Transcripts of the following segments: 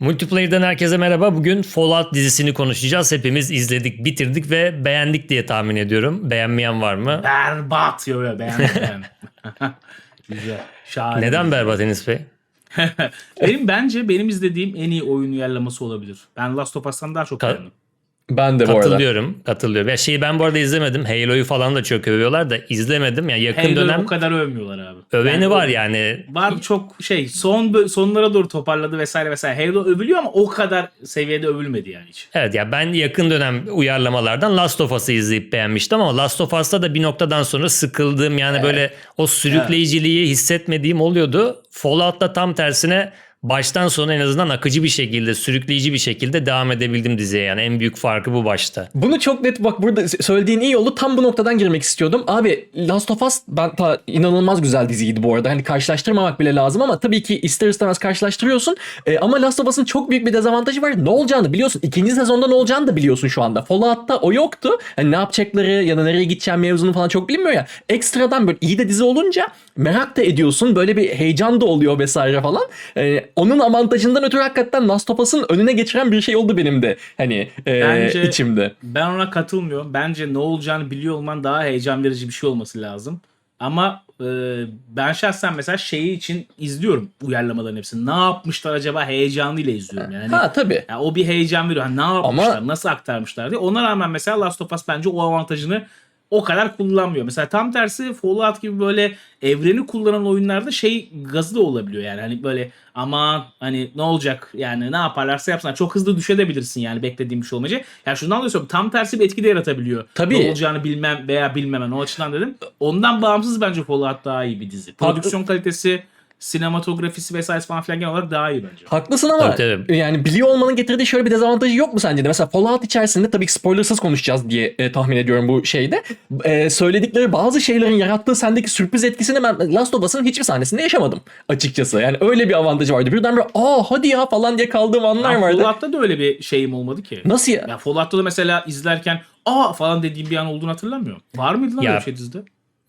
Multiplayer'dan herkese merhaba. Bugün Fallout dizisini konuşacağız. Hepimiz izledik, bitirdik ve beğendik diye tahmin ediyorum. Beğenmeyen var mı? Berbat yo yo beğendim beğendim. Güzel. Şahane. Neden berbat Enis Bey? benim bence benim izlediğim en iyi oyun uyarlaması olabilir. Ben Last of Us'tan daha çok Ka- beğendim. Ben de bu arada. Katılıyorum, katılıyorum. Ya şeyi ben bu arada izlemedim. Halo'yu falan da çok övüyorlar da izlemedim. Yani yakın Halo'yu dönem o kadar övmüyorlar abi. öveni Yani var yani. Var çok şey son bö- sonlara doğru toparladı vesaire vesaire. Halo övülüyor ama o kadar seviyede övülmedi yani hiç. Evet ya ben yakın dönem uyarlamalardan Last of Us'ı izleyip beğenmiştim ama Last of Us'ta da bir noktadan sonra sıkıldığım yani böyle o sürükleyiciliği hissetmediğim oluyordu. Fallout'ta tam tersine baştan sona en azından akıcı bir şekilde, sürükleyici bir şekilde devam edebildim diziye. Yani en büyük farkı bu başta. Bunu çok net bak burada söylediğin iyi oldu. Tam bu noktadan girmek istiyordum. Abi Last of Us ben ta inanılmaz güzel diziydi bu arada. Hani karşılaştırmamak bile lazım ama tabii ki ister istemez karşılaştırıyorsun. Ee, ama Last of Us'ın çok büyük bir dezavantajı var. Ne olacağını biliyorsun. İkinci sezonda ne olacağını da biliyorsun şu anda. Fallout'ta o yoktu. Hani ne yapacakları ya da nereye gideceğim mevzunu falan çok bilinmiyor ya. Ekstradan böyle iyi de dizi olunca merak da ediyorsun. Böyle bir heyecan da oluyor vesaire falan. Ee, onun avantajından ötürü hakikaten Last of Us'ın önüne geçiren bir şey oldu benim de. Hani e, Bence- içimde. Ben ona katılmıyorum. Bence ne olacağını biliyor olman daha heyecan verici bir şey olması lazım. Ama e, ben şahsen mesela şeyi için izliyorum uyarlamaların hepsini. Ne yapmışlar acaba heyecanıyla izliyorum yani. Ha tabii. Ya o bir heyecan veriyor. Hani ne yapmışlar, nasıl aktarmışlar diye. Ona rağmen mesela Last of Us bence o avantajını o kadar kullanmıyor. Mesela tam tersi Fallout gibi böyle evreni kullanan oyunlarda şey gazı da olabiliyor yani. Hani böyle aman hani ne olacak yani ne yaparlarsa yapsınlar. Çok hızlı düşebilirsin yani beklediğim bir şey olmayacak. Yani şundan dolayı tam tersi bir etki de yaratabiliyor. Tabii. Ne olacağını bilmem veya bilmemen o açıdan dedim. Ondan bağımsız bence Fallout daha iyi bir dizi. Prodüksiyon kalitesi, sinematografisi vesaire falan filan genel olarak daha iyi bence. Haklısın ama Tabii, tabii. yani biliyor olmanın getirdiği şöyle bir dezavantajı yok mu sence de? Mesela Fallout içerisinde tabii ki spoilersız konuşacağız diye e, tahmin ediyorum bu şeyde. E, söyledikleri bazı şeylerin yarattığı sendeki sürpriz etkisini ben Last of Us'ın hiçbir sahnesinde yaşamadım açıkçası. Yani öyle bir avantajı vardı. Birdenbire aa hadi ya falan diye kaldığım anlar Ben vardı. Fallout'ta da öyle bir şeyim olmadı ki. Nasıl ya? Ya Fallout'ta da mesela izlerken aa falan dediğim bir an olduğunu hatırlamıyorum. Var mıydı lan Ya- öyle bir şey dizide?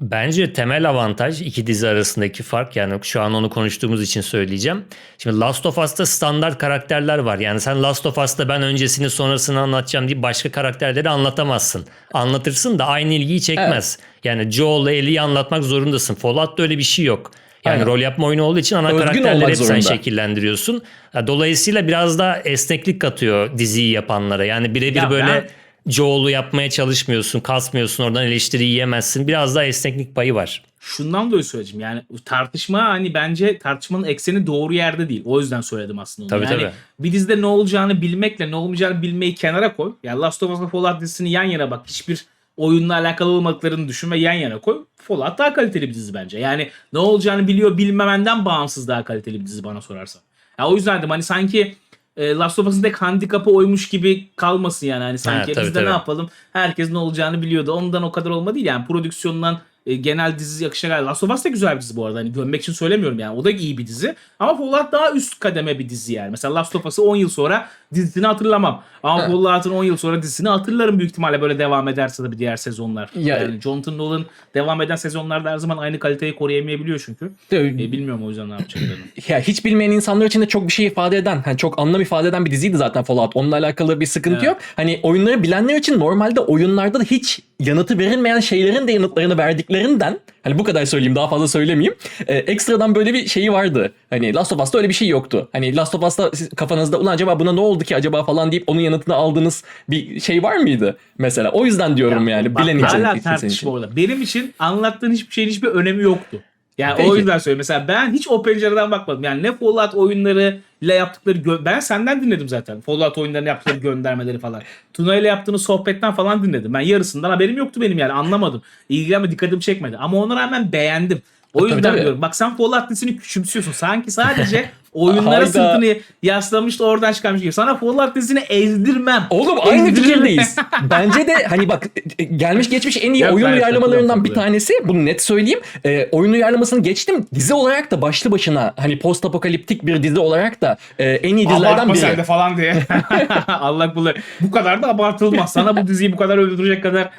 Bence temel avantaj iki dizi arasındaki fark yani şu an onu konuştuğumuz için söyleyeceğim. Şimdi Last of Us'ta standart karakterler var. Yani sen Last of Us'ta ben öncesini sonrasını anlatacağım diye başka karakterleri anlatamazsın. Anlatırsın da aynı ilgiyi çekmez. Yani Joel'la Ellie'yi anlatmak zorundasın. Fallout'ta öyle bir şey yok. Yani Aynen. rol yapma oyunu olduğu için ana Özgün karakterleri hep sen şekillendiriyorsun. Dolayısıyla biraz da esneklik katıyor diziyi yapanlara. Yani birebir Ya böyle ben- Joel'u yapmaya çalışmıyorsun, kasmıyorsun, oradan eleştiri yiyemezsin. Biraz daha esneklik payı var. Şundan dolayı söyleyeceğim. Yani tartışma hani bence tartışmanın ekseni doğru yerde değil. O yüzden söyledim aslında onu. Tabii, yani tabii. bir dizide ne olacağını bilmekle ne olmayacağını bilmeyi kenara koy. Yani Last of Us ve Fallout dizisini yan yana bak. Hiçbir oyunla alakalı olmadıklarını düşün ve yan yana koy. Fallout daha kaliteli bir dizi bence. Yani ne olacağını biliyor bilmemenden bağımsız daha kaliteli bir dizi bana sorarsan. Ya o yüzden dedim hani sanki e, Last of Us'ın tek handikapı oymuş gibi kalmasın yani. Hani sanki tabii, biz de tabii. ne yapalım? Herkes ne olacağını biliyordu. Ondan o kadar olma değil yani prodüksiyondan e, genel dizi geldi. Last of Us da güzel bir dizi bu arada. Hani gömmek için söylemiyorum yani. O da iyi bir dizi. Ama Fallout daha üst kademe bir dizi yani. Mesela Last of Us'ı 10 yıl sonra dizisini hatırlamam. Ama. Fallout'ın 10 yıl sonra dizisini hatırlarım büyük ihtimalle böyle devam ederse de bir diğer sezonlar. Ya- yani Jonathan Nolan devam eden sezonlarda her zaman aynı kaliteyi koruyamayabiliyor çünkü. E, bilmiyorum o yüzden ne yapacaklarını. ya hiç bilmeyen insanlar için de çok bir şey ifade eden, hani çok anlam ifade eden bir diziydi zaten Fallout. Onunla alakalı bir sıkıntı Evet. yok. Hani oyunları bilenler için normalde oyunlarda da hiç yanıtı verilmeyen şeylerin de yanıtlarını verdiklerinden hani bu kadar söyleyeyim daha fazla söylemeyeyim. Ee, ekstradan böyle bir şeyi vardı. Hani Last of Us'ta öyle bir şey yoktu. Hani Last of Us'ta siz kafanızda ulan acaba buna ne oldu ki acaba falan deyip onun yanıtını aldığınız bir şey var mıydı? Mesela o yüzden diyorum Ya, yani bak, bilen için. Hala tartışma orada. Benim için anlattığın hiçbir şeyin hiçbir önemi yoktu. Yani o Peki. yüzden söylüyorum. Mesela ben hiç o pencereden bakmadım. Yani ne Fallout oyunlarıyla yaptıkları gö- ben senden dinledim zaten. Fallout oyunlarını yaptıkları göndermeleri falan. Tuna ile yaptığınız sohbetten falan dinledim. Ben yarısından haberim yoktu benim yani anlamadım. İlgilenme dikkatim çekmedi. Ama ona rağmen beğendim. O Tabii, yüzden tabii. diyorum. Bak sen Fallout dizisini küçümsüyorsun. Sanki sadece oyunlara Hayda. sırtını yaslamış da oradan çıkarmış gibi. Sana Fallout dizisini ezdirmem. Oğlum aynı Ezdirmem. fikirdeyiz. Bence de hani bak e, gelmiş geçmiş en iyi Yok, oyun uyarlamalarından bir tanesi. Bunu net söyleyeyim. E, oyun uyarlamasını geçtim. Dizi olarak da başlı başına hani post apokaliptik bir dizi olarak da e, en iyi dizilerden Abartma sen de biri. falan diye. Allah bu bu kadar da abartılmaz. Sana bu diziyi bu kadar övdürecek kadar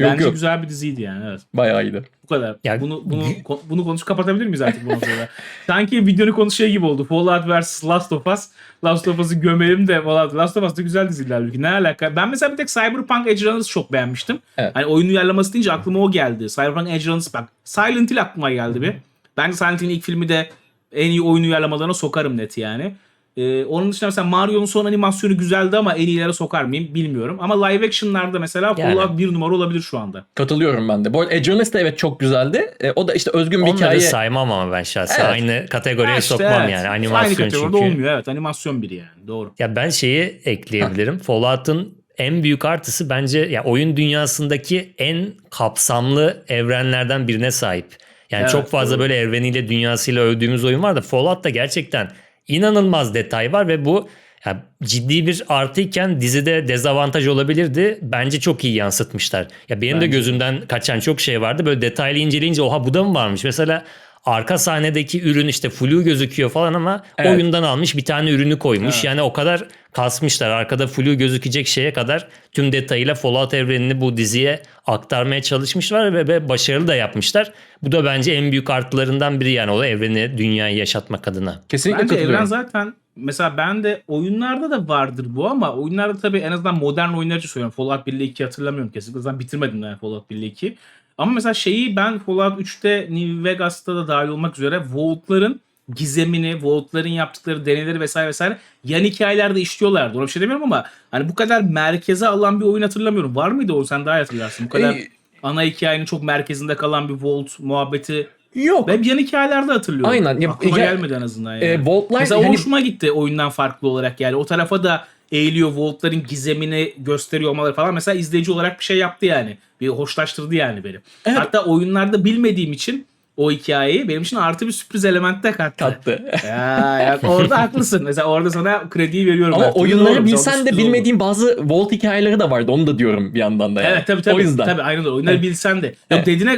bence yok. güzel bir diziydi yani evet. Bayağı iyiydi. Bu kadar. Ya- bunu bunu bunu konuşup kapatabilir miyiz artık bundan sonra? Sanki videonun konusu şey gibi oldu. Fallout vs Last of Us. Last of Us'ı gömelim de Fallout. Last of Us da güzel diziler halbuki. Ne alaka? Ben mesela bir tek Cyberpunk Edge Runners'ı çok beğenmiştim. Evet. Hani oyun uyarlaması deyince aklıma o geldi. Cyberpunk Edge Runners bak. Silent Hill aklıma geldi bir. Bence Silent Hill'in ilk filmi de en iyi oyun uyarlamalarına sokarım net yani. Ee, onun dışında mesela Mario'nun son animasyonu güzeldi ama en iyilere sokar mıyım bilmiyorum. Ama live action'larda mesela Yani. Fallout bir numara olabilir şu anda. Katılıyorum ben de. Bu arada de evet çok güzeldi. E, o da işte özgün bir Onları hikaye. saymam ama ben şahsen. Evet. Aynı kategoriye Ha işte sokmam evet. yani. Aynı Animasyon kategoride çünkü. olmuyor evet animasyon biri yani doğru. Ya ben şeyi ekleyebilirim. Fallout'un en büyük artısı bence ya oyun dünyasındaki en kapsamlı evrenlerden birine sahip. Yani Evet, çok fazla doğru. böyle evreniyle dünyasıyla övdüğümüz oyun var da Fallout'ta gerçekten inanılmaz detay var ve bu ya ciddi bir artıyken dizide dezavantaj olabilirdi. Bence çok iyi yansıtmışlar. Ya benim de Bence. gözümden kaçan çok şey vardı. Böyle detaylı inceleyince oha bu da mı varmış? Mesela arka sahnedeki ürün işte flu gözüküyor falan ama Evet. oyundan almış bir tane ürünü koymuş. Evet. Yani o kadar kasmışlar. Arkada flu gözükecek şeye kadar tüm detayıyla Fallout evrenini bu diziye aktarmaya çalışmışlar ve, ve başarılı da yapmışlar. Bu da bence en büyük artılarından biri yani o da evreni, dünyayı yaşatmak adına. Kesinlikle Bence katılıyorum. evren zaten mesela ben de oyunlarda da vardır bu ama oyunlarda tabii en azından modern oyunlar için söylüyorum. Fallout 1 ile 2 hatırlamıyorum kesinlikle. Zaten bitirmedim yani Fallout 1 ile 2. Ama mesela şeyi ben Fallout 3'te New Vegas'ta da dahil olmak üzere Vault'ların gizemini, Vault'ların yaptıkları deneyleri vesaire vesaire yan hikayelerde işliyorlardı. Ona bir şey demiyorum ama hani bu kadar merkeze alan bir oyun hatırlamıyorum. Var mıydı o? Sen daha iyi hatırlarsın. Bu kadar Ee, ana hikayenin çok merkezinde kalan bir Vault muhabbeti Yok. ben yan hikayelerde hatırlıyorum. Aynen. Ya- Aklıma ya- gelmedi en azından yani. E, Vault'lar Mesela o hani- hoşuma gitti oyundan farklı olarak yani. O tarafa da eğiliyor Vault'ların gizemini gösteriyor olmaları falan. Mesela izleyici olarak bir şey yaptı yani. Bir hoşlaştırdı yani beni. Evet. Hatta oyunlarda bilmediğim için o hikayeyi benim için artı bir sürpriz element de kattı. kattı. ya, ya orada haklısın. Mesela orada sana krediyi veriyorum. Ama oyunları Doğru, bilsen de oldu. bilmediğin bazı Vault hikayeleri de vardı. Onu da diyorum bir yandan da. Yani. Evet tabii tabii. O yüzden. Tabii aynen öyle. Oyunları Evet. bilsen de. Ya Evet. dediğine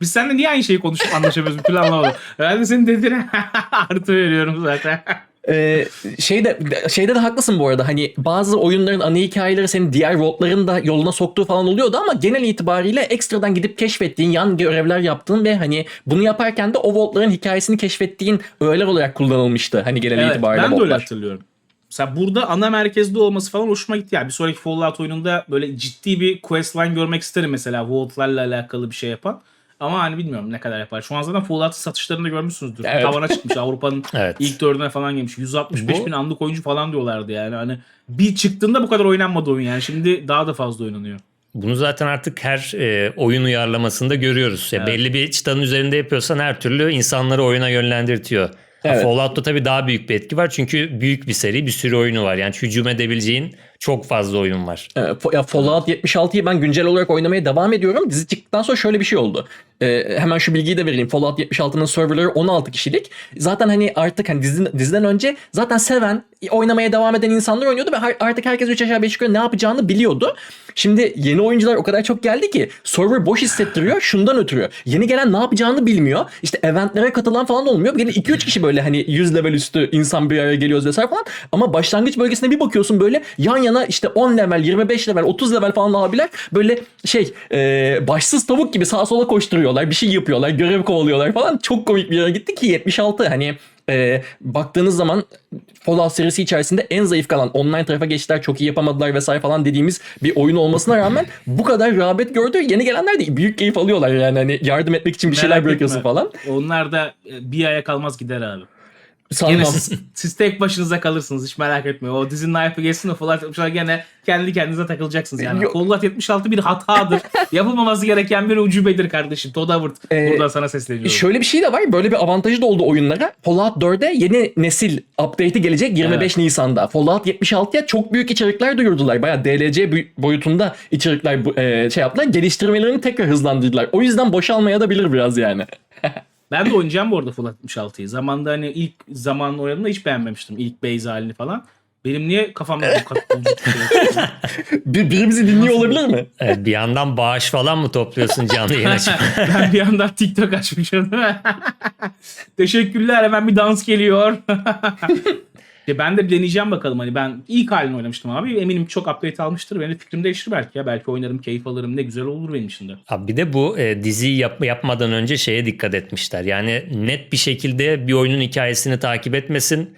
biz seninle niye aynı şeyi konuşup anlaşamıyoruz bir türlü anlamadım. Ben de senin dediğine artı veriyorum zaten. Ee, şeyde şeyde de haklısın bu arada. Hani bazı oyunların ana hikayeleri senin diğer Vault'ların da yoluna soktuğu falan oluyordu ama genel itibariyle ekstradan gidip keşfettiğin, yan görevler yaptığın ve hani bunu yaparken de o Vault'ların hikayesini keşfettiğin öğeler olarak kullanılmıştı. Hani genel Evet, itibariyle ben de öyle hatırlıyorum. Mesela burada ana merkezde olması falan hoşuma gitti. Yani bir sonraki Fallout oyununda böyle ciddi bir questline görmek isterim mesela Vault'larla alakalı bir şey yapan. Ama hani bilmiyorum ne kadar yapar. Şu an zaten Fallout'ın satışlarını görmüşsünüzdür. Evet. Tavana çıkmış Avrupa'nın Evet. ilk dördüne falan gelmiş. 165 Bu- bin anlık oyuncu falan diyorlardı yani. Hani bir çıktığında bu kadar oynanmadı oyun yani. Şimdi daha da fazla oynanıyor. Bunu zaten artık her e, oyun uyarlamasında görüyoruz. Ya Evet. Belli bir çıtanın üzerinde yapıyorsan her türlü insanları oyuna yönlendirtiyor. Evet. Fallout'ta tabii daha büyük bir etki var çünkü büyük bir seri bir sürü oyunu var. Yani hücum edebileceğin çok fazla oyun var. Ee, ya Fallout 76'yı ben güncel olarak oynamaya devam ediyorum. Dizi çıktıktan sonra şöyle bir şey oldu. Ee, hemen şu bilgiyi de vereyim. Fallout 76'nın serverları 16 kişilik. Zaten hani artık hani diziden, diziden önce zaten seven, oynamaya devam eden insanlar oynuyordu ve artık herkes 3 aşağı 5 yukarı ne yapacağını biliyordu. Şimdi yeni oyuncular o kadar çok geldi ki server boş hissettiriyor şundan ötürü. Yeni gelen ne yapacağını bilmiyor. İşte eventlere katılan falan olmuyor. Gene 2-3 kişi böyle hani 100 level üstü insan bir araya geliyoruz vesaire falan. Ama başlangıç bölgesine bir bakıyorsun böyle yan yana işte 10 level, 25 level, 30 level falan abiler böyle şey e, başsız tavuk gibi sağa sola koşturuyorlar. Bir şey yapıyorlar, görev kovalıyorlar falan. Çok komik bir yere gitti ki 76 hani e, baktığınız zaman Fallout serisi içerisinde en zayıf kalan online tarafa geçtiler çok iyi yapamadılar vesaire falan dediğimiz bir oyun olmasına rağmen bu kadar rağbet gördü. Yeni gelenler de büyük keyif alıyorlar yani hani yardım etmek için bir şeyler Merak bırakıyorsun etme. falan. Onlar da e, bir aya kalmaz gider abi. Gene Sanmam. siz, siz tek başınıza kalırsınız hiç merak etmeyin. O dizinin hype'ı geçsin o Fallout 76 gene kendi kendinize takılacaksınız yani. Yok. Fallout 76 bir hatadır. Yapılmaması gereken bir ucubedir kardeşim. Todd Howard. Ee, Buradan sana sesleniyorum. Şöyle bir şey de var. Böyle bir avantajı da oldu oyunlara. Fallout 4'e yeni nesil update'i gelecek 25 Nisan'da. Fallout 76'ya çok büyük içerikler duyurdular. Bayağı DLC boy- boyutunda içerikler e, şey yaptılar. Geliştirmelerini tekrar hızlandırdılar. O yüzden boşalmaya da bilir biraz yani. Ben de oynayacağım bu arada Fallout 76'yı. Zamanında hani ilk zamanla oynadığımda hiç beğenmemiştim. İlk base halini falan. Benim niye kafamda bu kadar bir şey yok? Bir, biri bizi dinliyor olabilir mi? Evet, bir yandan bağış falan mı topluyorsun canlı yayın açıp? ben bir yandan TikTok açmışım değil mi? Teşekkürler hemen bir dans geliyor. Ya ben de deneyeceğim bakalım hani ben ilk halini oynamıştım abi. Eminim çok update almıştır. Benim de fikrim değişir belki ya. Belki oynarım, keyif alırım. Ne güzel olur benim için de. Abi bir de bu e, diziyi yap- yapmadan önce şeye dikkat etmişler. Yani net bir şekilde bir oyunun hikayesini takip etmesin.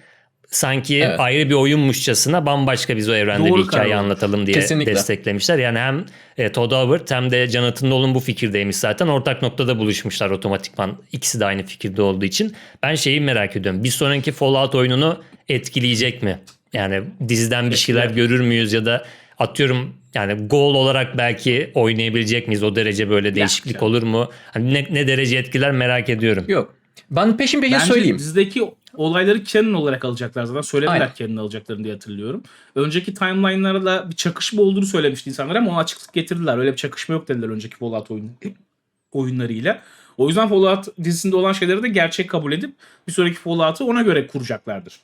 Sanki Evet. ayrı bir oyunmuşçasına bambaşka biz o evrende Doğru bir hikaye karar. anlatalım diye Kesinlikle. desteklemişler. Yani hem e, Todd Howard hem de Jonathan Nolan bu fikirdeymiş zaten. Ortak noktada buluşmuşlar otomatikman. İkisi de aynı fikirde olduğu için. Ben şeyi merak ediyorum. Bir sonraki Fallout oyununu etkileyecek mi? Yani diziden bir şeyler görür müyüz ya da atıyorum yani gol olarak belki oynayabilecek miyiz? O derece böyle değişiklik olur mu? Hani ne, ne derece etkiler merak ediyorum. Yok. Ben peşin peşin Bence söyleyeyim. dizideki olayları canon olarak alacaklar zaten. Söylediler Aynen. canon alacaklarını diye hatırlıyorum. Önceki timeline'larda bir çakışma olduğunu söylemişti insanlar ama ona açıklık getirdiler. Öyle bir çakışma yok dediler önceki Fallout oyun, oyunlarıyla. O yüzden Fallout dizisinde olan şeyleri de gerçek kabul edip bir sonraki Fallout'u ona göre kuracaklardır.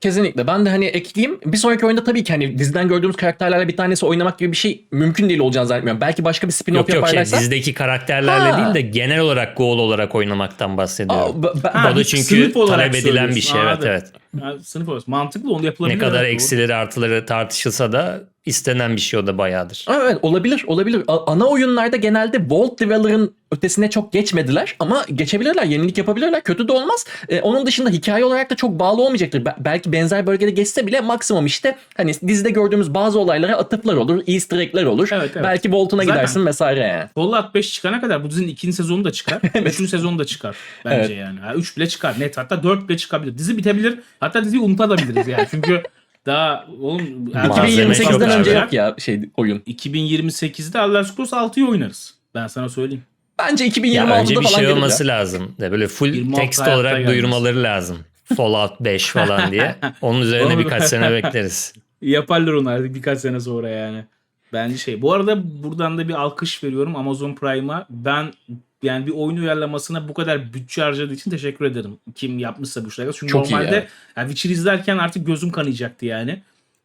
Kesinlikle. Ben de hani ekleyeyim. Bir sonraki oyunda tabii ki hani diziden gördüğümüz karakterlerle bir tanesi oynamak gibi bir şey mümkün değil olacağını zannetmiyorum. Belki başka bir spin-off Yok yok şey yaparlarsa. dizideki karakterlerle Ha. değil de genel olarak gol olarak oynamaktan bahsediyorum. Aa, b- ben- Ha, o da çünkü talep edilen bir şey. söylüyorsun. Evet evet. Yani sınıf orası. Mantıklı onu yapılabilir. Ne kadar eksileri artıları tartışılsa da istenen bir şey o da bayağıdır. Evet olabilir olabilir. A- Ana oyunlarda genelde Vault Dweller'ın ötesine çok geçmediler ama geçebilirler, yenilik yapabilirler. Kötü de olmaz. Ee, onun dışında hikaye olarak da çok bağlı olmayacaktır. Be- belki benzer bölgede geçse bile maksimum işte hani dizide gördüğümüz bazı olaylara atıflar olur, easter egg'ler olur. Evet, evet. Belki Vault'una Zaten- gidersin vesaire yani. Fallout 5 çıkana kadar bu dizinin ikinci sezonu da çıkar. Üçüncü sezonu da çıkar bence Evet. yani. Ha, üç bile çıkar net. Hatta dört bile çıkabilir. Dizi bitebilir. Hatta diziyi unutabiliriz yani. Çünkü daha oğlum Malzeme 2028'den çok önce abi. yok ya şey oyun. 2028'de Elder Scrolls 6'yı oynarız. Ben sana söyleyeyim. Bence Ya 2026'da önce bir falan şey gelir ya. olması lazım. De böyle full 26 tekst hayatta olarak gelmez. duyurmaları lazım. Fallout 5 falan diye. Onun üzerine birkaç sene bekleriz. Yaparlar onu artık birkaç sene sonra yani. Bence şey. Bu arada buradan da bir alkış veriyorum Amazon Prime'a. Ben yani bir oyun uyarlamasına bu kadar bütçe harcadığı için teşekkür ederim. Kim yapmışsa bu şeyleri. Çünkü Çok iyi normalde ya. yani Witcher izlerken artık gözüm kanayacaktı yani.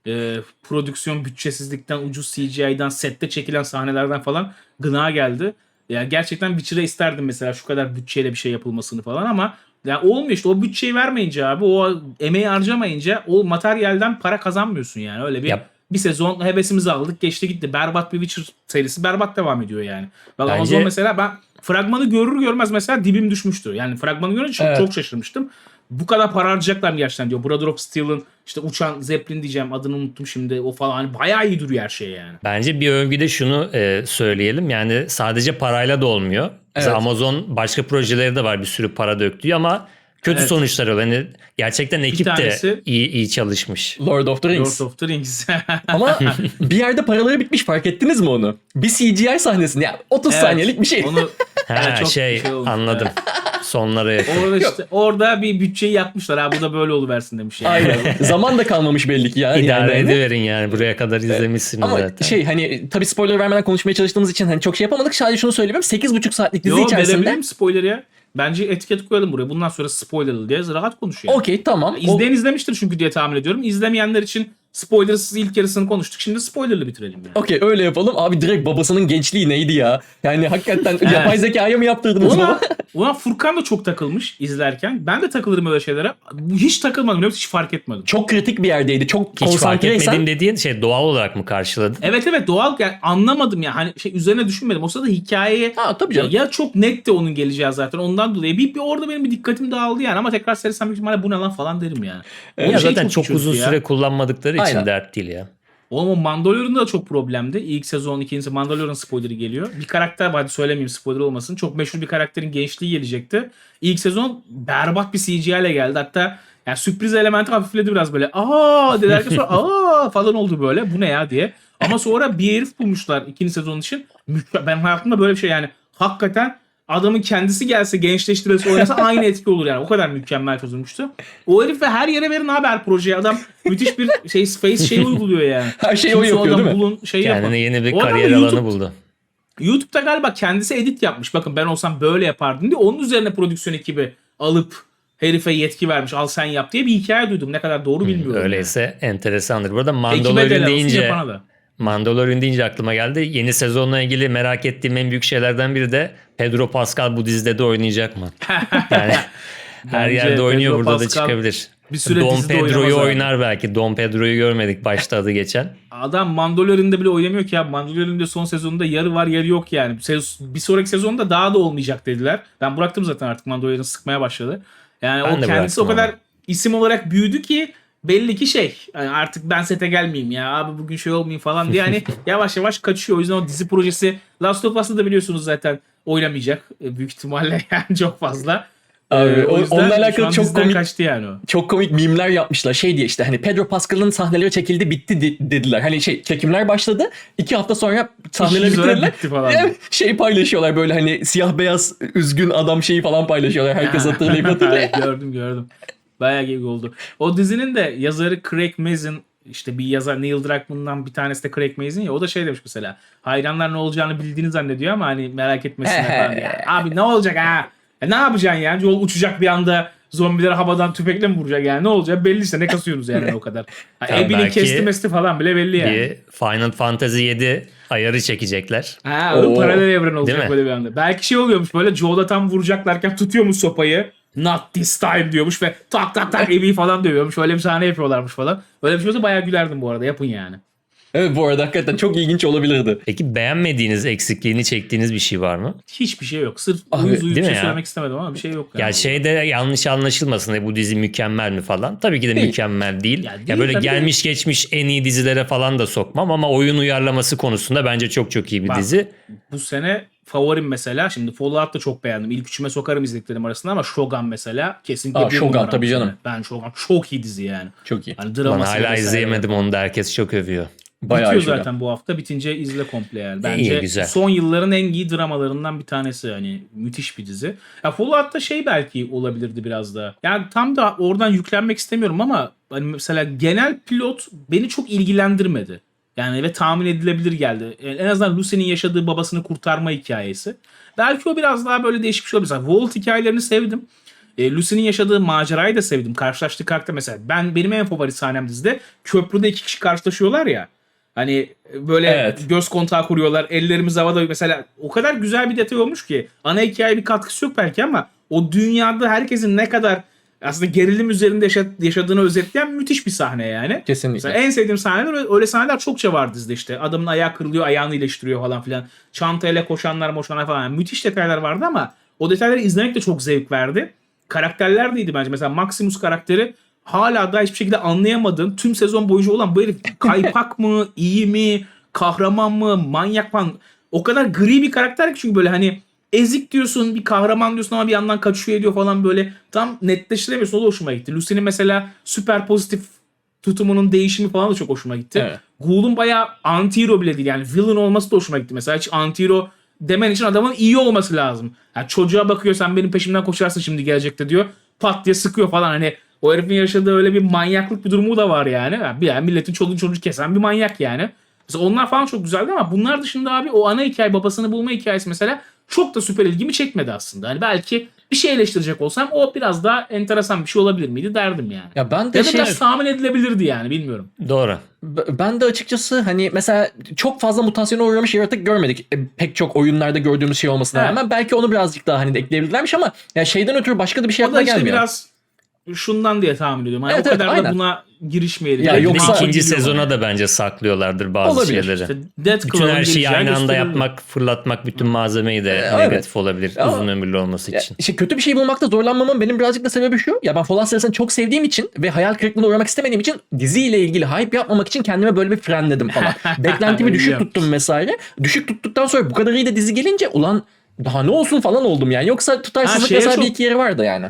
Ee, prodüksiyon bütçesizlikten, ucuz CGI'den, sette çekilen sahnelerden falan gına geldi. Yani gerçekten Witcher'a isterdim mesela şu kadar bütçeyle bir şey yapılmasını falan ama yani olmuyor işte o bütçeyi vermeyince abi o emeği harcamayınca o materyalden para kazanmıyorsun yani öyle bir Yap. Bir sezon hevesimizi aldık geçti gitti berbat bir Witcher serisi berbat devam ediyor yani. Bak Bence- Amazon mesela ben fragmanı görür görmez mesela dibim düşmüştü. Yani fragmanı görünce çok, Evet. çok şaşırmıştım. Bu kadar para harcayacaklar mı gerçekten diyor. Brother of Steel'ın işte uçan Zeppelin diyeceğim adını unuttum şimdi o falan hani bayağı iyi duruyor her şey yani. Bence bir övgüde şunu e, söyleyelim. Yani sadece parayla da olmuyor. Mesela Evet. Amazon başka projeleri de var bir sürü para döktüğü ama kötü Evet. sonuçlar oluyor. Yani gerçekten ekip de iyi, iyi çalışmış. Lord of the Rings. Lord of the Rings. Ama bir yerde paraları bitmiş fark ettiniz mi onu? Bir CGI sahnesinde ya 30 Evet, saniyelik bir şey. Onu Ha Evet, çok şey, şey anladım. Sonlara yakın. orada işte orada bir bütçeyi yakmışlar. Ha bu da böyle oluversin demiş yani. Aynen. Zaman da kalmamış belli ki ya. İdare yani. ediverin yani buraya kadar izlemişsiniz Ama zaten. şey hani tabii spoiler vermeden konuşmaya çalıştığımız için hani çok şey yapamadık. Sadece şunu söyleyeyim. 8,5 saatlik dizi Yo içerisinde. verebilirim spoiler ya. Bence etiket koyalım buraya. Bundan sonra spoilerlı diye rahat konuş yani. Okey tamam. O- İzleyen izlemiştir çünkü diye tahmin ediyorum. İzlemeyenler için spoilersız ilk yarısını konuştuk. Şimdi spoilerlı bitirelim yani. Okey öyle yapalım. Abi direkt babasının gençliği neydi ya? Yani hakikaten yapay zekaya mı yaptırdınız Ona, baba? ona Furkan da çok takılmış izlerken. Ben de takılırım öyle şeylere. Hiç takılmadım. biliyor musun? Hiç fark etmedim. Çok kritik bir yerdeydi. Çok Hiç fark konsantreysen. etmediğin dediğin şey doğal olarak mı karşıladın? Evet evet doğal yani anlamadım ya. Hani şey üzerine düşünmedim. O sırada hikayeye Ha tabii ya, canım. ya çok netti onun geleceği zaten. Ondan dolayı bir, bir orada benim bir dikkatim dağıldı yani. Ama tekrar seyresem büyük ihtimalle bu ne lan falan derim yani. O Ya şey zaten çok çözdü uzun ya. süre kullanmadıkları için Aynen. dert değil ya. Oğlum o Mandalorian'da da çok problemdi. İlk sezon, ikinci Mandalorian spoilerı geliyor. Bir karakter var hadi söylemeyeyim spoiler olmasın. Çok meşhur bir karakterin gençliği gelecekti. İlk sezon berbat bir CGI ile geldi. Hatta yani sürpriz elementi hafifledi biraz böyle. Aa dediler sonra aa falan oldu böyle. Bu ne ya diye. Ama sonra bir herif bulmuşlar ikinci sezon için. Ben hayatımda böyle bir şey yani. Hakikaten adamın kendisi gelse gençleştirilse oynasa aynı etki olur yani. O kadar mükemmel çözülmüştü. O herif ve her yere verin abi her projeye. Adam müthiş bir şey space şey uyguluyor yani. Her şeyi o yapıyor değil mi? Bulun, şey yapın. Kendine yeni bir O kariyer YouTube- alanı buldu. YouTube'da galiba kendisi edit yapmış. Bakın ben olsam böyle yapardım diye. Onun üzerine prodüksiyon ekibi alıp herife yetki vermiş. Al sen yap diye bir hikaye duydum. Ne kadar doğru bilmiyorum. Öyleyse enteresandır. Burada yani. Ekibe de Mandalorian deyince. Mandalorian deyince aklıma geldi. Yeni sezonla ilgili merak ettiğim en büyük şeylerden biri de Pedro Pascal bu dizide de oynayacak mı? Yani her Bence yerde oynuyor Pedro burada da Pascal- çıkabilir. bir süre Don Pedro'yu abi. oynar belki. Don Pedro'yu görmedik başta adı geçen. Adam Mandalorian'da bile oynamıyor ki ya. Mandalorian'da son sezonunda yarı var yarı yok yani. Bir sonraki sezonda daha da olmayacak dediler. Ben bıraktım zaten artık Mandalorian'ı sıkmaya başladı. Yani Ben o kendisi o kadar isim olarak büyüdü ki belli ki şey yani artık ben sete gelmeyeyim ya abi bugün şey olmayayım falan diye hani yavaş yavaş kaçıyor. O yüzden o dizi projesi Last of Us'ı da biliyorsunuz zaten oynamayacak e, büyük ihtimalle yani çok fazla. Abi, Ee, o- yüzden onunla alakalı çok komik- kaçtı yani o. Çok komik mimler yapmışlar. Şey diye işte hani Pedro Pascal'ın sahneleri çekildi bitti de- dediler. Hani şey çekimler başladı. iki hafta sonra sahneleri bitirdiler. bitti falan. Yani şey paylaşıyorlar böyle hani siyah beyaz üzgün adam şeyi falan paylaşıyorlar. Herkes hatırlayıp hatırlıyor. evet, gördüm gördüm. Bayağı iyi oldu. O dizinin de yazarı Craig Mazin işte bir yazar Neil Druckmann'dan bir tanesi de Craig Mazin ya o da şey demiş mesela hayranlar ne olacağını bildiğini zannediyor ama hani merak etmesinler falan diye. Abi ne olacak ha? E ne yapacaksın yani? Yol uçacak bir anda zombileri havadan tüfekle mi vuracak yani ne olacak belli işte ne kasıyorsunuz yani o kadar. Tamam, Abby'nin belki kesti mesti falan bile belli yani. Bir Final Fantasy 7 ayarı çekecekler. Ha, o paralel evren olacak böyle bir anda. Belki şey oluyormuş böyle Joel'a tam vuracaklarken tutuyormuş sopayı. Not this time diyormuş ve tak tak tak Abby'yi falan dövüyormuş. Öyle bir sahne yapıyorlarmış falan. Öyle bir şey olsa bayağı gülerdim bu arada. Yapın yani. Evet bu arada hakikaten çok ilginç olabilirdi. Peki beğenmediğiniz, eksikliğini çektiğiniz bir şey var mı? Hiçbir şey yok. Sırf Abi, uyuz uyuz şey ya? söylemek istemedim ama bir şey yok. Yani. Ya şeyde yanlış anlaşılmasın e, bu dizi mükemmel mi falan. Tabii ki de Değil. mükemmel değil. Ya Ya, değil böyle tabii de. gelmiş geçmiş en iyi dizilere falan da sokmam ama oyun uyarlaması konusunda bence çok çok iyi bir Bak, dizi. Bu sene favorim mesela. Şimdi Fallout da çok beğendim. İlk üçüme sokarım izlediklerim arasında ama Shogun mesela kesinlikle Aa, bir Shogun numara tabii canım. Ben Shogun çok iyi dizi yani. Çok iyi. Hani draması hala izleyemedim onu da herkes çok övüyor. Bayağı Bitiyor iyi zaten bu hafta. Bitince izle komple yani. Bence İyi, güzel. son yılların en iyi dramalarından bir tanesi. Hani müthiş bir dizi. Ya Fallout'ta şey belki olabilirdi biraz da. Yani tam da oradan yüklenmek istemiyorum ama hani mesela genel pilot beni çok ilgilendirmedi. Yani ve tahmin edilebilir geldi. Yani en azından Lucy'nin yaşadığı babasını kurtarma hikayesi. Belki o biraz daha böyle değişik bir şey olabilir. Walt hikayelerini sevdim. E, Lucy'nin yaşadığı macerayı da sevdim. Karşılaştığı karakter mesela. Ben benim en favori sahnem dizide köprüde iki kişi karşılaşıyorlar ya. Hani böyle Evet. göz kontağı kuruyorlar. Ellerimiz havada mesela o kadar güzel bir detay olmuş ki. Ana hikaye bir katkısı yok belki ama o dünyada herkesin ne kadar aslında gerilim üzerinde yaşa- yaşadığını özetleyen müthiş bir sahne yani. Kesinlikle. Mesela en sevdiğim sahneler öyle- sahneler çokça var dizide işte. Adamın ayağı kırılıyor, ayağını iyileştiriyor falan filan. Çantayla koşanlar, moşanlar falan. Yani müthiş detaylar vardı ama o detayları izlemek de çok zevk verdi. Karakterler de iyiydi bence. Mesela Maximus karakteri hala da hiçbir şekilde anlayamadığın tüm sezon boyunca olan bu herif kaypak mı, iyi mi, kahraman mı, manyak mı? O kadar gri bir karakter ki çünkü böyle hani ezik diyorsun, bir kahraman diyorsun ama bir yandan kaçıyor ediyor falan böyle. Tam netleştiremiyorsun. O da hoşuma gitti. Lucy'nin mesela süper pozitif tutumunun değişimi falan da çok hoşuma gitti. Evet. Ghoul'un bayağı anti-hero bile değil. Yani villain olması da hoşuma gitti. Mesela hiç anti-hero demen için adamın iyi olması lazım. Yani çocuğa bakıyor sen benim peşimden koşarsın şimdi gelecekte diyor. Pat diye sıkıyor falan hani o herifin yaşadığı öyle bir manyaklık bir durumu da var yani. yani bir yani milletin çoluğunu çocuğu kesen bir manyak yani. Mesela onlar falan çok güzeldi ama bunlar dışında abi o ana hikaye babasını bulma hikayesi mesela çok da süper ilgimi çekmedi aslında. Hani belki bir şey eleştirecek olsam o biraz daha enteresan bir şey olabilir miydi derdim yani. Ya ben de Ya da şey biraz tahmin edilebilirdi yani bilmiyorum. Doğru. Ben de açıkçası hani mesela çok fazla mutasyona uğramış yaratık görmedik. E, pek çok oyunlarda gördüğümüz şey olmasına Evet. rağmen belki onu birazcık daha hani ekleyebilirlermiş ama ya şeyden ötürü başka da bir şey aklıma işte gelmiyor. biraz şundan diye tahmin ediyorum. Hani Evet, o evet, kadar da aynen. buna girişmeyelim. Ya yoksa- ikinci sezona yani. da bence saklıyorlardır bazı Olabilir. şeyleri. İşte Death Bütün her şeyi aynı anda gösterildi. yapmak, fırlatmak bütün malzemeyi de evet. negatif olabilir Ama- uzun ömürlü olması Ya, için. işte kötü bir şey bulmakta zorlanmamın benim birazcık da sebebi şu. Ya ben Fallout serisini çok sevdiğim için ve hayal kırıklığına uğramak istemediğim için diziyle ilgili hype yapmamak için kendime böyle bir frenledim falan. Beklentimi düşük tuttum vesaire. Düşük tuttuktan sonra bu kadar iyi de dizi gelince ulan daha ne olsun falan oldum yani. Yoksa tutarsızlık şeye mesela çok- bir iki yeri vardı yani.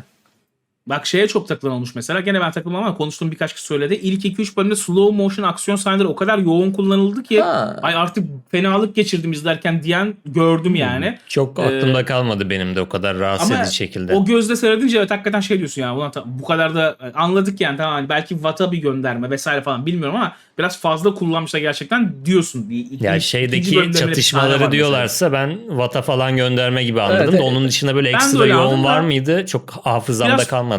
Bak şeye çok takılan olmuş mesela. Gene ben takılmam ama konuştuğum birkaç kişi söyledi. İlk 2-3 bölümde slow motion aksiyon sahneleri o kadar yoğun kullanıldı ki Ha. ay artık fenalık geçirdim izlerken diyen gördüm yani. Çok Ee, aklımda kalmadı benim de o kadar rahatsız Ama edici şekilde. o gözle seyredince evet hakikaten şey diyorsun yani ulan bu kadar da anladık yani tamam hani belki Vata bir gönderme vesaire falan bilmiyorum ama biraz fazla kullanmışlar gerçekten diyorsun. Ya ikinci- ikinci şeydeki çatışmaları mesela. diyorlarsa ben Vata falan gönderme gibi anladım Evet, da evet. onun dışında böyle Ben ekstra yoğun var mıydı? Çok hafızamda Biraz- kalmadı.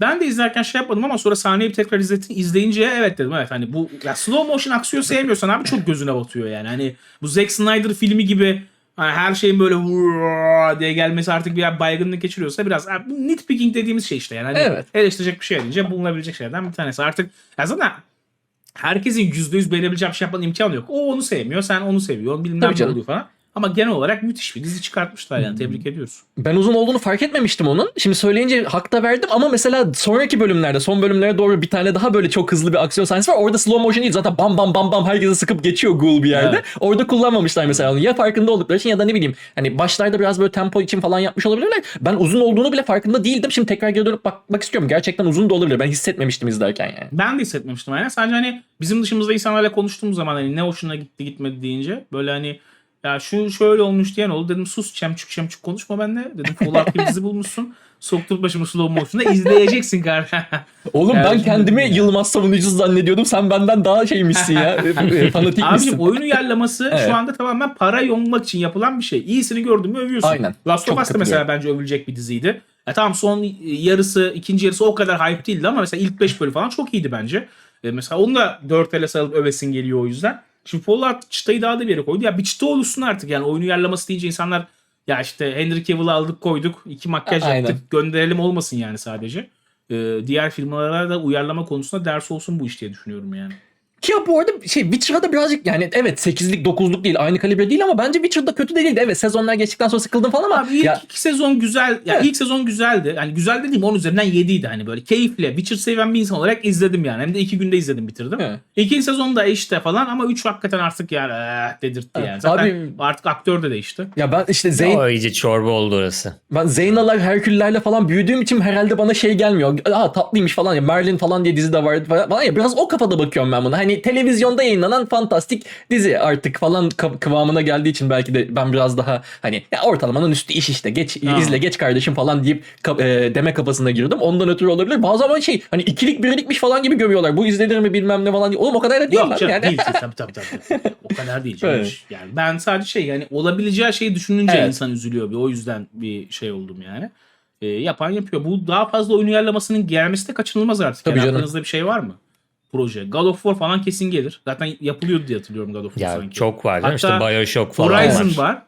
Ben de izlerken şey yapmadım ama sonra sahneyi bir tekrar izletin, izleyince evet dedim evet hani bu ya slow motion aksiyon sevmiyorsan abi çok gözüne batıyor yani. Hani bu Zack Snyder filmi gibi hani her şeyin böyle diye gelmesi artık bir baygınlık geçiriyorsa biraz bu nitpicking dediğimiz şey işte yani. Hani Evet. eleştirecek bir şey deyince bulunabilecek şeylerden bir tanesi. Artık ya zaten herkesin %100 beğenebileceği bir şey yapmanın imkanı yok. O onu sevmiyor, sen onu seviyorsun, bilmem ne oluyor falan. Ama genel olarak müthiş bir dizi çıkartmışlar yani. Tebrik ediyoruz. Ben uzun olduğunu fark etmemiştim onun. Şimdi söyleyince hak da verdim ama mesela sonraki bölümlerde, son bölümlere doğru bir tane daha böyle çok hızlı bir aksiyon sahnesi var. Orada slow motion değil zaten bam bam bam bam herkesi sıkıp geçiyor ghoul bir yerde. Evet. Orada kullanmamışlar mesela onu. Ya farkında oldukları için ya da ne bileyim hani başlarda biraz böyle tempo için falan yapmış olabilirler. Ben uzun olduğunu bile farkında değildim. Şimdi tekrar geri dönüp bakmak istiyorum. Gerçekten uzun da olabilir. Ben hissetmemiştim izlerken yani. Ben de hissetmemiştim aynen. Sadece hani bizim dışımızda insanlarla konuştuğumuz zaman hani ne hoşuna gitti gitmedi deyince böyle hani ya şu şöyle olmuş diyen oldu. Dedim sus çemçük çemçük konuşma benimle. Dedim Fallout bir dizi bulmuşsun. Soktur başımı slow motion'da izleyeceksin kardeşim. Oğlum ben kendimi Yılmaz savunucusu zannediyordum. Sen benden daha şeymişsin ya. e, e, Fanatikmişsin. Abicim oyun uyarlaması Evet. şu anda tamamen para yonmak için yapılan bir şey. İyisini gördün mü övüyorsun. Aynen. Last of Us da mesela bence övülecek bir diziydi. E tamam son yarısı, ikinci yarısı o kadar hype değildi ama mesela ilk 5 bölüm falan çok iyiydi bence. E mesela onu da 4 ele sarılıp övesin geliyor o yüzden. Şimdi Fallout çıtayı daha da bir yere koydu. Ya bir çıta oluşsun artık yani oyun uyarlaması deyince insanlar ya işte Henry Cavill'ı aldık koyduk, iki makyaj Aynen. yaptık, gönderelim olmasın yani sadece. E, diğer firmalara da uyarlama konusunda ders olsun bu iş diye düşünüyorum yani. Ki ya bu arada şey Witcher'a da birazcık yani evet 8'lik 9'luk değil aynı kalibre değil ama bence Witcher'da kötü değildi. Evet sezonlar geçtikten sonra sıkıldım falan ama Abi ilk ya, iki sezon güzel. Ya Evet. ilk sezon güzeldi. Yani güzel dediğim 10 üzerinden 7'ydi hani böyle keyifle. Witcher seven bir insan olarak izledim yani. Hem de iki günde izledim bitirdim. Evet. İkinci sezon da işte falan ama 3 hakikaten artık yani eh, dedirtti yani. Zaten Abi- artık aktör de değişti. ya ben işte Zeyn O iyice çorba oldu orası. ben Zeynalar Herküllerle falan büyüdüğüm için herhalde bana şey gelmiyor. Aa tatlıymış falan ya Merlin falan diye dizi de vardı falan ya biraz o kafada bakıyorum ben buna. Hani televizyonda yayınlanan fantastik dizi artık falan kı- kıvamına geldiği için belki de ben biraz daha hani ya ortalamanın üstü iş işte geç Ha. izle geç kardeşim falan deyip e, deme kafasına girdim. Ondan ötürü olabilir. Bazı zaman şey hani ikilik birlikmiş falan gibi gömüyorlar. Bu izlenir mi bilmem ne falan diye. Oğlum o kadar da değil Yok canım yani. değil tabii tabii tabii. o kadar değil canım. Evet. Yani ben sadece şey yani olabileceği şeyi düşününce Evet. insan üzülüyor. Bir, o yüzden bir şey oldum yani. E, yapan yapıyor. Bu daha fazla oyun uyarlamasının gelmesi de kaçınılmaz artık. Tabii yani canım. aklınızda bir şey var mı? Proje. God of War falan kesin gelir. Zaten yapılıyordu diye hatırlıyorum God of War Ya sanki. çok var mi? İşte Hatta Bioshock falan Horizon var. var.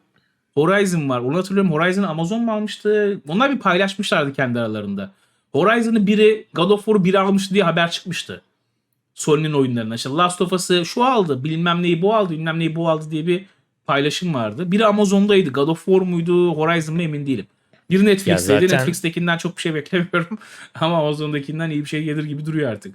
Horizon var. Onu hatırlıyorum. Horizon Amazon mu almıştı? Onlar bir paylaşmışlardı kendi aralarında. Horizon'ı biri God of War'u biri almıştı diye haber çıkmıştı. Sony'nin oyunlarına. İşte Last of Us'ı şu aldı. Bilmem neyi bu aldı. Bilmem neyi bu aldı diye bir paylaşım vardı. Biri Amazon'daydı. God of War muydu? Horizon mı emin değilim. Biri Netflix'teydi. zaten- Netflix'tekinden çok bir şey beklemiyorum. Ama Amazon'dakinden iyi bir şey gelir gibi duruyor artık.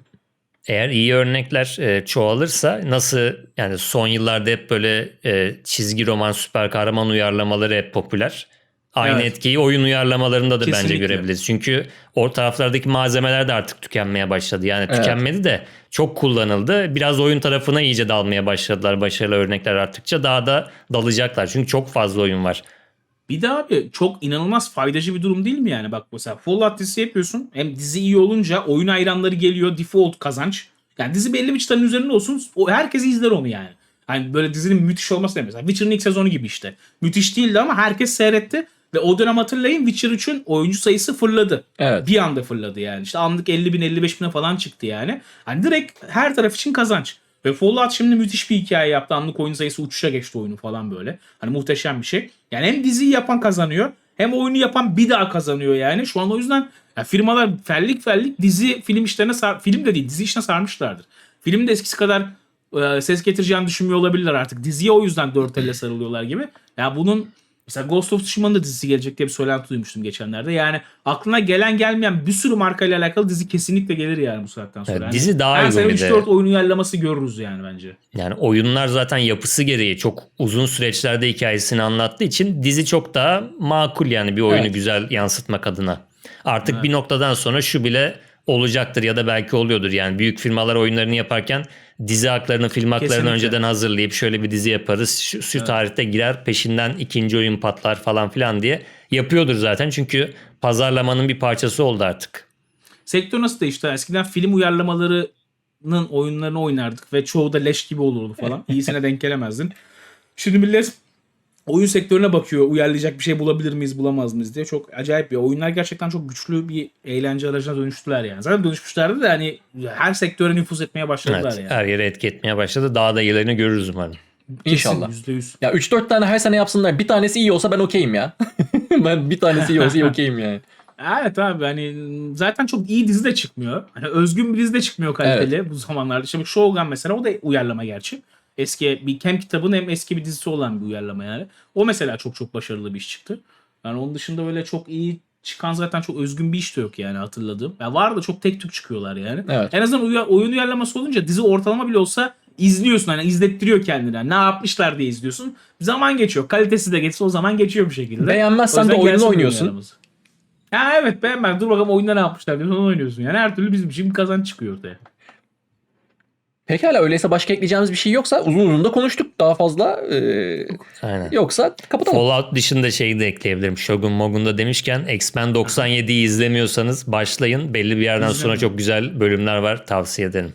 Eğer iyi örnekler e, çoğalırsa nasıl yani son yıllarda hep böyle e, çizgi roman süper kahraman uyarlamaları hep popüler. Aynı Evet. etkiyi oyun uyarlamalarında da bence Kesinlikle. görebiliriz. Çünkü o taraflardaki malzemeler de artık tükenmeye başladı. Yani Evet. tükenmedi de çok kullanıldı. Biraz oyun tarafına iyice dalmaya başladılar. Başarılı örnekler arttıkça daha da dalacaklar. Çünkü çok fazla oyun var. Bir de abi çok inanılmaz faydacı bir durum değil mi yani? Bak mesela Fallout dizisi yapıyorsun. Hem dizi iyi olunca oyun hayranları geliyor. Default kazanç. Yani dizi belli bir çıtanın üzerinde olsun. O, herkes izler onu yani. Hani böyle dizinin müthiş olması ne mesela. Witcher'ın ilk sezonu gibi işte. Müthiş değildi ama herkes seyretti. Ve o dönem hatırlayın Witcher 3'ün oyuncu sayısı fırladı. Evet. Bir anda fırladı yani. İşte anlık 50 bin 55 bine falan çıktı yani. Hani direkt her taraf için kazanç. Ve Fallout şimdi müthiş bir hikaye yaptı. Anlık oyun sayısı uçuşa geçti oyunu falan böyle. Hani muhteşem bir şey. Yani hem diziyi yapan kazanıyor hem oyunu yapan bir daha kazanıyor yani. Şu an o yüzden ya firmalar fellik fellik dizi film işlerine sar- film de değil dizi işine sarmışlardır. Film de eskisi kadar e, ses getireceğini düşünmüyor olabilirler artık. Diziye o yüzden dört elle sarılıyorlar gibi. Ya bunun mesela Ghost of Tsushima'nın da dizisi gelecek diye bir söylenti duymuştum geçenlerde. Yani aklına gelen gelmeyen bir sürü markayla alakalı dizi kesinlikle gelir yani bu saatten sonra. Evet, Yani dizi daha her uygun bir de. 3-4 oyun uyarlaması görürüz yani bence. Yani oyunlar zaten yapısı gereği çok uzun süreçlerde hikayesini anlattığı için dizi çok daha makul yani bir oyunu Evet. güzel yansıtmak adına. Artık bir noktadan sonra şu bile olacaktır ya da belki oluyordur. Yani büyük firmalar oyunlarını yaparken dizi haklarını, film haklarını Kesinlikle. önceden hazırlayıp şöyle bir dizi yaparız. Şu, şu tarihte girer peşinden ikinci oyun patlar falan filan diye yapıyordur zaten. Çünkü pazarlamanın bir parçası oldu artık. Sektör nasıl değişti? Eskiden film uyarlamalarının oyunlarını oynardık ve çoğu da leş gibi olurdu falan. İyisine denk gelemezdin. Şimdi millet oyun sektörüne bakıyor. Uyarlayacak bir şey bulabilir miyiz, bulamaz mıyız diye. Çok acayip bir. Oyunlar gerçekten çok güçlü bir eğlence aracına dönüştüler yani. Zaten dönüşmüşlerdi de hani her sektöre nüfuz etmeye başladılar Evet, yani. her yere etki etmeye başladı. Daha da iyilerini görürüz umarım. İnşallah. Kesin %100. Ya 3-4 tane her sene yapsınlar. Bir tanesi iyi olsa ben okeyim ya. ben bir tanesi iyi olsa iyi okeyim yani. Evet abi hani zaten çok iyi dizi de çıkmıyor. Hani özgün bir dizi de çıkmıyor kaliteli bu zamanlarda. Şimdi Shogun mesela o da uyarlama gerçi. Eski bir hem kitabın hem eski bir dizisi olan bir uyarlama yani. O mesela çok çok başarılı bir iş çıktı. Yani onun dışında öyle çok iyi çıkan zaten çok özgün bir iş de yok yani hatırladığım. Ya var da çok tek tük çıkıyorlar yani. Evet. En azından uya- oyun uyarlaması olunca dizi ortalama bile olsa izliyorsun hani izlettiriyor kendine. Ne yapmışlar diye izliyorsun. Zaman geçiyor. Kalitesi de geçse o zaman geçiyor bir şekilde. Beğenmezsen de oyunu oynuyorsun. Ya evet beğenmem. Dur bakalım oyunda ne yapmışlar diyorsun onu oynuyorsun. Yani her türlü bizim için bir kazanç çıkıyor ortaya. Pekala öyleyse başka ekleyeceğimiz bir şey yoksa uzun uzun da konuştuk daha fazla. Ee, Aynen. yoksa kapatalım. Fallout dışında şeyi de ekleyebilirim. Shogun Mogun'da demişken X-Men 97'yi izlemiyorsanız başlayın. Belli bir yerden sonra İzlemedim. çok güzel bölümler var. Tavsiye ederim.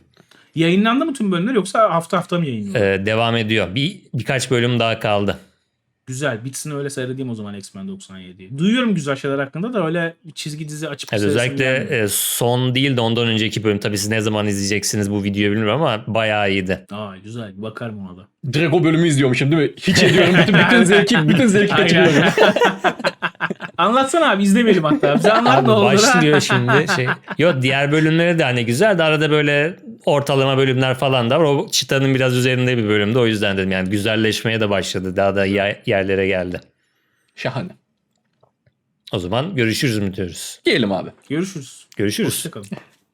Yayınlandı mı tüm bölümler yoksa hafta hafta mı yayınlanıyor? Ee, devam ediyor. Bir birkaç bölüm daha kaldı. Güzel. Bitsin öyle seyredeyim o zaman X-Men 97'yi. Duyuyorum güzel şeyler hakkında da öyle bir çizgi dizi açıp Evet, özellikle e, son değil de ondan önceki bölüm. Tabii siz ne zaman izleyeceksiniz bu videoyu bilmiyorum ama bayağı iyiydi. Aa güzel. Bakarım ona da. Direkt o bölümü izliyormuşum değil mi? Hiç ediyorum. Bütün, bütün zevki, bütün zevki kaçırıyorum. Anlatsana abi izlemeyelim hatta. Bize anlat Abi ne olur. başlıyor şimdi şey. Yok diğer bölümleri de hani güzel de arada böyle ortalama bölümler falan da var. O çıtanın biraz üzerinde bir bölümde o yüzden dedim yani güzelleşmeye de başladı. Daha da yerlere geldi. Şahane. O zaman görüşürüz mü diyoruz? Diyelim abi. Görüşürüz. Görüşürüz. Hoşçakalın.